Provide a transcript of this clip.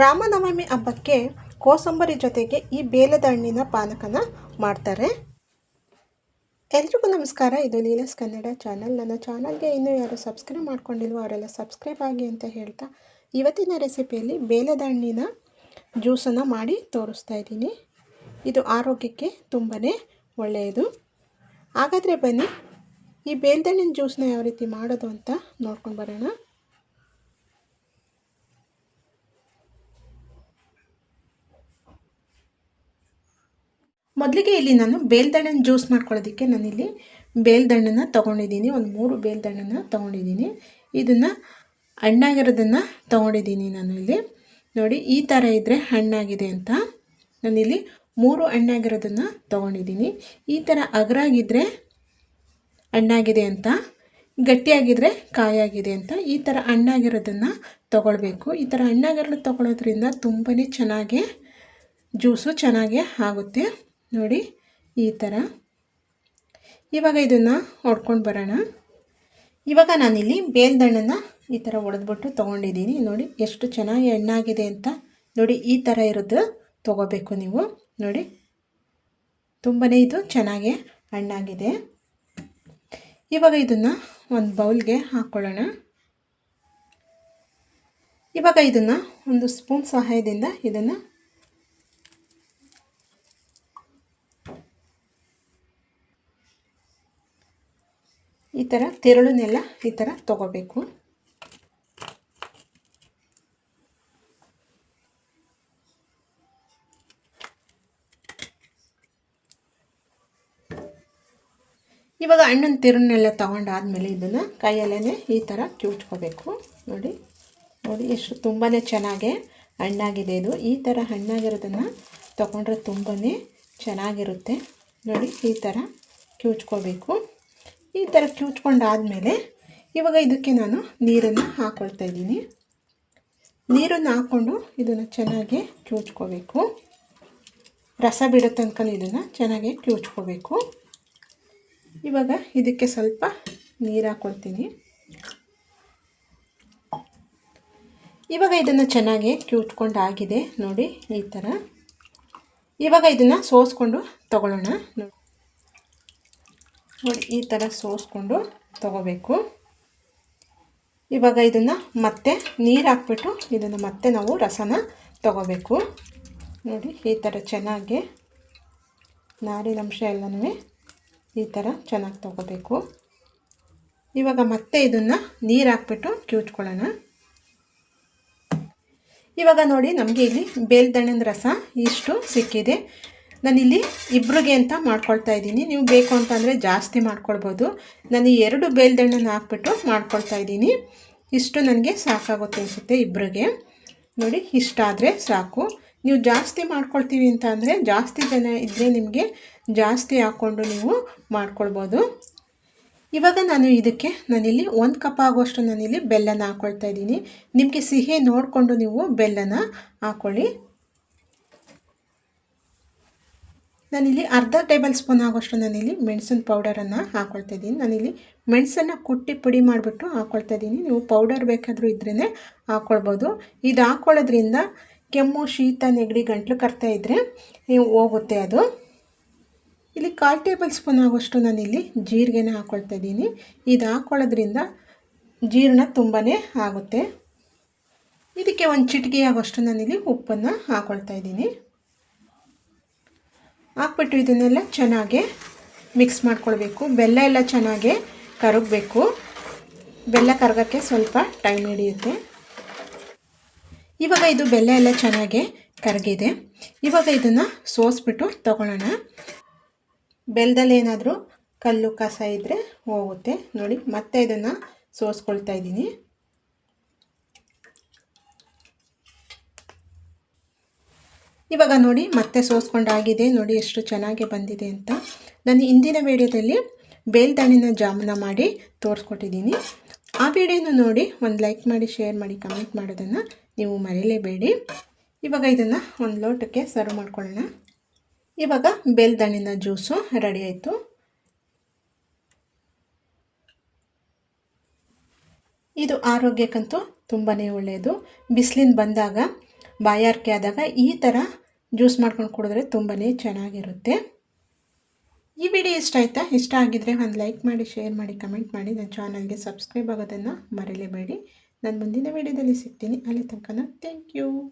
ರಾಮನವಮಿ ಹಬ್ಬಕ್ಕೆ ಕೋಸಂಬರಿ ಜೊತೆಗೆ ಈ ಬೇಲದ ಹಣ್ಣಿನ ಪಾನಕನ ಮಾಡ್ತಾರೆ. ಎಲ್ರಿಗೂ ನಮಸ್ಕಾರ. ಇದು ಲೀಲಸ್ ಕನ್ನಡ ಚಾನಲ್. ನನ್ನ ಚಾನಲ್ಗೆ ಇನ್ನೂ ಯಾರು ಸಬ್ಸ್ಕ್ರೈಬ್ ಮಾಡ್ಕೊಂಡಿಲ್ವೋ ಅವರೆಲ್ಲ ಸಬ್ಸ್ಕ್ರೈಬ್ ಆಗಿ ಅಂತ ಹೇಳ್ತಾ ಇವತ್ತಿನ ರೆಸಿಪಿಯಲ್ಲಿ ಬೇಲದ ಹಣ್ಣಿನ ಜ್ಯೂಸನ್ನು ಮಾಡಿ ತೋರಿಸ್ತಾ ಇದ್ದೀನಿ. ಇದು ಆರೋಗ್ಯಕ್ಕೆ ತುಂಬಾ ಒಳ್ಳೆಯದು. ಹಾಗಾದರೆ ಬನ್ನಿ, ಈ ಬೇಲದ ಹಣ್ಣಿನ ಜ್ಯೂಸನ್ನ ಯಾವ ರೀತಿ ಮಾಡೋದು ಅಂತ ನೋಡ್ಕೊಂಡು ಬರೋಣ. ಮೊದಲಿಗೆ ಇಲ್ಲಿ ನಾನು ಬೇಲ್ದಣ್ಣನ ಜ್ಯೂಸ್ ಮಾಡ್ಕೊಳ್ಳೋದಕ್ಕೆ ನಾನಿಲ್ಲಿ ಬೇಲ್ದಣ್ಣನ ತೊಗೊಂಡಿದ್ದೀನಿ. ಒಂದು ಮೂರು ಬೇಲ್ದಣ್ಣನ ತೊಗೊಂಡಿದ್ದೀನಿ. ಇದನ್ನು ಹಣ್ಣಾಗಿರೋದನ್ನು ತೊಗೊಂಡಿದ್ದೀನಿ ನಾನು ಇಲ್ಲಿ ನೋಡಿ, ಈ ಥರ ಇದ್ದರೆ ಹಣ್ಣಾಗಿದೆ ಅಂತ ನಾನಿಲ್ಲಿ ಮೂರು ಹಣ್ಣಾಗಿರೋದನ್ನು ತೊಗೊಂಡಿದ್ದೀನಿ. ಈ ಥರ ಅಗರಾಗಿದ್ದರೆ ಹಣ್ಣಾಗಿದೆ ಅಂತ ಗಟ್ಟಿಯಾಗಿದ್ದರೆ ಕಾಯಾಗಿದೆ ಅಂತ ಈ ಥರ ಹಣ್ಣಾಗಿರೋದನ್ನು ತೊಗೊಳ್ಬೇಕು. ಈ ಥರ ಹಣ್ಣಾಗಿರೋದು ತೊಗೊಳೋದ್ರಿಂದ ತುಂಬಾ ಚೆನ್ನಾಗಿ ಜ್ಯೂಸು ಚೆನ್ನಾಗೇ ಆಗುತ್ತೆ. ನೋಡಿ, ಈ ಥರ ಇವಾಗ ಇದನ್ನು ಹೊಡ್ಕೊಂಡು ಬರೋಣ. ಇವಾಗ ನಾನಿಲ್ಲಿ ಬೇಲ್ದಣ್ಣನ ಈ ಥರ ಒಡೆದ್ಬಿಟ್ಟು ತೊಗೊಂಡಿದ್ದೀನಿ. ನೋಡಿ, ಎಷ್ಟು ಚೆನ್ನಾಗಿ ಹಣ್ಣಾಗಿದೆ ಅಂತ. ನೋಡಿ, ಈ ಥರ ಇರೋದು ತೊಗೋಬೇಕು ನೀವು. ನೋಡಿ ತುಂಬಾ ಇದು ಚೆನ್ನಾಗಿ ಹಣ್ಣಾಗಿದೆ. ಇವಾಗ ಇದನ್ನು ಒಂದು ಬೌಲ್ಗೆ ಹಾಕ್ಕೊಳ್ಳೋಣ ಇವಾಗ ಇದನ್ನು ಒಂದು ಸ್ಪೂನ್ ಸಹಾಯದಿಂದ ಇದನ್ನು ಈ ಥರ ತಿರುಳನ್ನೆಲ್ಲ ಈ ಥರ ತೊಗೋಬೇಕು. ಇವಾಗ ಹಣ್ಣಿನ ತಿರುನೆಲ್ಲ ತೊಗೊಂಡಾದ್ಮೇಲೆ ಇದನ್ನು ಕೈಯಲ್ಲೇ ಈ ಥರ ಕ್ಯೂಚ್ಕೋಬೇಕು ನೋಡಿ ನೋಡಿ ಎಷ್ಟು ತುಂಬಾ ಚೆನ್ನಾಗೆ ಹಣ್ಣಾಗಿದೆ ಇದು. ಈ ಥರ ಹಣ್ಣಾಗಿರೋದನ್ನು ತೊಗೊಂಡ್ರೆ ತುಂಬಾ ಚೆನ್ನಾಗಿರುತ್ತೆ. ನೋಡಿ, ಈ ಥರ ಕಿವುಚ್ಕೋಬೇಕು. ಈ ಥರ ಕಿವುಚ್ಕೊಂಡಾದಮೇಲೆ ಇವಾಗ ಇದಕ್ಕೆ ನಾನು ನೀರನ್ನು ಹಾಕ್ಕೊಳ್ತಾ ಇದ್ದೀನಿ. ನೀರನ್ನು ಹಾಕ್ಕೊಂಡು ಇದನ್ನು ಚೆನ್ನಾಗಿ ಕಿವುಚ್ಕೋಬೇಕು ರಸ ಬಿಡೋ ತನಕ ಇದನ್ನು ಚೆನ್ನಾಗಿ ಕಿವುಚ್ಕೋಬೇಕು ಇವಾಗ ಇದಕ್ಕೆ ಸ್ವಲ್ಪ ನೀರು ಹಾಕ್ಕೊಳ್ತೀನಿ ಇವಾಗ ಇದನ್ನು ಚೆನ್ನಾಗಿ ಕಿವುಚ್ಕೊಂಡು ಆಗಿದೆ ನೋಡಿ ಈ ಥರ ಇವಾಗ ಇದನ್ನು ಸೋಸ್ಕೊಂಡು ತಗೊಳ್ಳೋಣ ನೋಡಿ, ಈ ಥರ ಸೋಸ್ಕೊಂಡು ತಗೋಬೇಕು. ಇವಾಗ ಇದನ್ನು ಮತ್ತೆ ನೀರು ಹಾಕ್ಬಿಟ್ಟು ಇದನ್ನು ಮತ್ತೆ ನಾವು ರಸನ ತಗೋಬೇಕು. ನೋಡಿ, ಈ ಥರ ಚೆನ್ನಾಗಿ ನಾರಿನಂಶ ಎಲ್ಲನೂ ಈ ಥರ ಚೆನ್ನಾಗಿ ತಗೋಬೇಕು. ಇವಾಗ ಮತ್ತೆ ಇದನ್ನು ನೀರು ಹಾಕ್ಬಿಟ್ಟು ಕಿವುಚ್ಕೊಳ್ಳೋಣ. ಇವಾಗ ನೋಡಿ, ನಮಗೆ ಇಲ್ಲಿ ಬೇಲ್ದಣ್ಣನ ರಸ ಇಷ್ಟು ಸಿಕ್ಕಿದೆ. ನಾನಿಲ್ಲಿ ಇಬ್ಬರಿಗೆ ಅಂತ ಮಾಡ್ಕೊಳ್ತಾ ಇದ್ದೀನಿ. ನೀವು ಬೇಕು ಅಂತಂದರೆ ಜಾಸ್ತಿ ಮಾಡ್ಕೊಳ್ಬೋದು. ನಾನು ಎರಡು ಬೇಲ್ದಣ್ಣನ ಹಾಕ್ಬಿಟ್ಟು ಮಾಡ್ಕೊಳ್ತಾ ಇದ್ದೀನಿ. ಇಷ್ಟು ನನಗೆ ಸಾಕಾಗುತ್ತೆ ಅನಿಸುತ್ತೆ ಇಬ್ಬರಿಗೆ ನೋಡಿ ಇಷ್ಟ ಆದರೆ ಸಾಕು. ನೀವು ಜಾಸ್ತಿ ಮಾಡ್ಕೊಳ್ತೀವಿ ಅಂತ ಅಂದರೆ ಜಾಸ್ತಿ ಜನ ಇದ್ದರೆ ನಿಮಗೆ ಜಾಸ್ತಿ ಹಾಕ್ಕೊಂಡು ನೀವು ಮಾಡ್ಕೊಳ್ಬೋದು. ಇವಾಗ ನಾನು ಇದಕ್ಕೆ ನಾನಿಲ್ಲಿ ಒಂದು ಕಪ್ ಆಗುವಷ್ಟು ನಾನಿಲ್ಲಿ ಬೆಲ್ಲನ ಹಾಕ್ಕೊಳ್ತಾ ಇದ್ದೀನಿ. ನಿಮಗೆ ಸಿಹಿ ನೋಡಿಕೊಂಡು ನೀವು ಬೆಲ್ಲನ ಹಾಕ್ಕೊಳ್ಳಿ ನಾನಿಲ್ಲಿ ಅರ್ಧ ಟೇಬಲ್ ಸ್ಪೂನ್ ಆಗೋಷ್ಟು ನಾನಿಲ್ಲಿ ಮೆಣಸಿನ ಪೌಡರನ್ನು ಹಾಕ್ಕೊಳ್ತಿದ್ದೀನಿ ನಾನಿಲ್ಲಿ ಮೆಣಸನ್ನು ಕುಟ್ಟಿ ಪುಡಿ ಮಾಡಿಬಿಟ್ಟು ಹಾಕ್ಕೊಳ್ತಾ ಇದ್ದೀನಿ. ನೀವು ಪೌಡರ್ ಬೇಕಾದರೂ ಇದ್ರೇ ಹಾಕ್ಕೊಳ್ಬೋದು ಇದು ಹಾಕ್ಕೊಳ್ಳೋದ್ರಿಂದ ಕೆಮ್ಮು, ಶೀತ, ನೆಗಡಿ, ಗಂಟ್ಲು ಕರ್ತಾ ಇದ್ದರೆ ನೀವು ಹೋಗುತ್ತೆ ಅದು. ಇಲ್ಲಿ ಕಾಲು ಟೇಬಲ್ ಸ್ಪೂನ್ ಆಗೋಷ್ಟು ನಾನಿಲ್ಲಿ ಜೀರಿಗೆನ ಹಾಕ್ಕೊಳ್ತಾ ಇದ್ದೀನಿ. ಇದು ಹಾಕ್ಕೊಳ್ಳೋದ್ರಿಂದ ಜೀರ್ಣ ತುಂಬಾ ಆಗುತ್ತೆ. ಇದಕ್ಕೆ ಒಂದು ಚಿಟಿಕೆ ಆಗೋಷ್ಟು ನಾನಿಲ್ಲಿ ಉಪ್ಪನ್ನು ಹಾಕ್ಕೊಳ್ತಾ ಇದ್ದೀನಿ. ಹಾಕ್ಬಿಟ್ಟು ಇದನ್ನೆಲ್ಲ ಚೆನ್ನಾಗಿ ಮಿಕ್ಸ್ ಮಾಡ್ಕೊಳ್ಬೇಕು. ಬೆಲ್ಲ ಎಲ್ಲ ಚೆನ್ನಾಗಿ ಕರಗಬೇಕು. ಬೆಲ್ಲ ಕರಗೋಕ್ಕೆ ಸ್ವಲ್ಪ ಟೈಮ್ ಹಿಡಿಯುತ್ತೆ. ಇವಾಗ ಇದು ಬೆಲ್ಲ ಎಲ್ಲ ಚೆನ್ನಾಗಿ ಕರಗಿದೆ. ಇವಾಗ ಇದನ್ನು ಸೋಸ್ಬಿಟ್ಟು ತಗೊಳ್ಳೋಣ. ಬೆಲ್ಲದಲ್ಲಿ ಏನಾದರೂ ಕಲ್ಲು ಕಸ ಇದ್ದರೆ ಹೋಗುತ್ತೆ. ನೋಡಿ, ಮತ್ತೆ ಇದನ್ನು ಸೋಸ್ಕೊಳ್ತಾ ಇದ್ದೀನಿ. ಇವಾಗ ನೋಡಿ ಮತ್ತೆ ಸೋಸ್ಕೊಂಡಾಗಿದೆ ನೋಡಿ ಎಷ್ಟು ಚೆನ್ನಾಗಿ ಬಂದಿದೆ ಅಂತ. ನಾನು ಹಿಂದಿನ ವೀಡಿಯೋದಲ್ಲಿ ಬೇಲ್ದಾಣಿನ ಜಾಮೂನ ಮಾಡಿ ತೋರಿಸ್ಕೊಟ್ಟಿದ್ದೀನಿ. ಆ ವಿಡಿಯೋನ ನೋಡಿ ಒಂದು ಲೈಕ್ ಮಾಡಿ, ಶೇರ್ ಮಾಡಿ, ಕಮೆಂಟ್ ಮಾಡೋದನ್ನು ನೀವು ಮರೆಯಲೇಬೇಡಿ ಇವಾಗ ಇದನ್ನು ಒಂದು ಲೋಟಕ್ಕೆ ಸರ್ವ್ ಮಾಡ್ಕೊಳ್ಳೋಣ. ಇವಾಗ ಬೇಲ್ದಾಣಿನ ಜ್ಯೂಸು ರೆಡಿ ಆಯಿತು. ಇದು ಆರೋಗ್ಯಕ್ಕಂತೂ ತುಂಬಾ ಒಳ್ಳೆಯದು. ಬಿಸಿಲಿನ ಬಂದಾಗ ಬಾಯಾರಿಕೆ ಆದಾಗ ಈ ಥರ ಜ್ಯೂಸ್ ಮಾಡ್ಕೊಂಡು ಕುಡಿದ್ರೆ ತುಂಬಾ ಚೆನ್ನಾಗಿರುತ್ತೆ. ಈ ವಿಡಿಯೋ ಇಷ್ಟ ಆಯಿತಾ? ಇಷ್ಟ ಆಗಿದ್ದರೆ ಒಂದು ಲೈಕ್ ಮಾಡಿ, ಶೇರ್ ಮಾಡಿ, ಕಮೆಂಟ್ ಮಾಡಿ. ನನ್ನ ಚಾನಲ್ಗೆ ಸಬ್ಸ್ಕ್ರೈಬ್ ಆಗೋದನ್ನು ಮರೀಲೇಬೇಡಿ. ನಾನು ಮುಂದಿನ ವಿಡಿಯೋದಲ್ಲಿ ಸಿಗ್ತೀನಿ. ಅಲ್ಲಿ ತನಕ ಥ್ಯಾಂಕ್ ಯು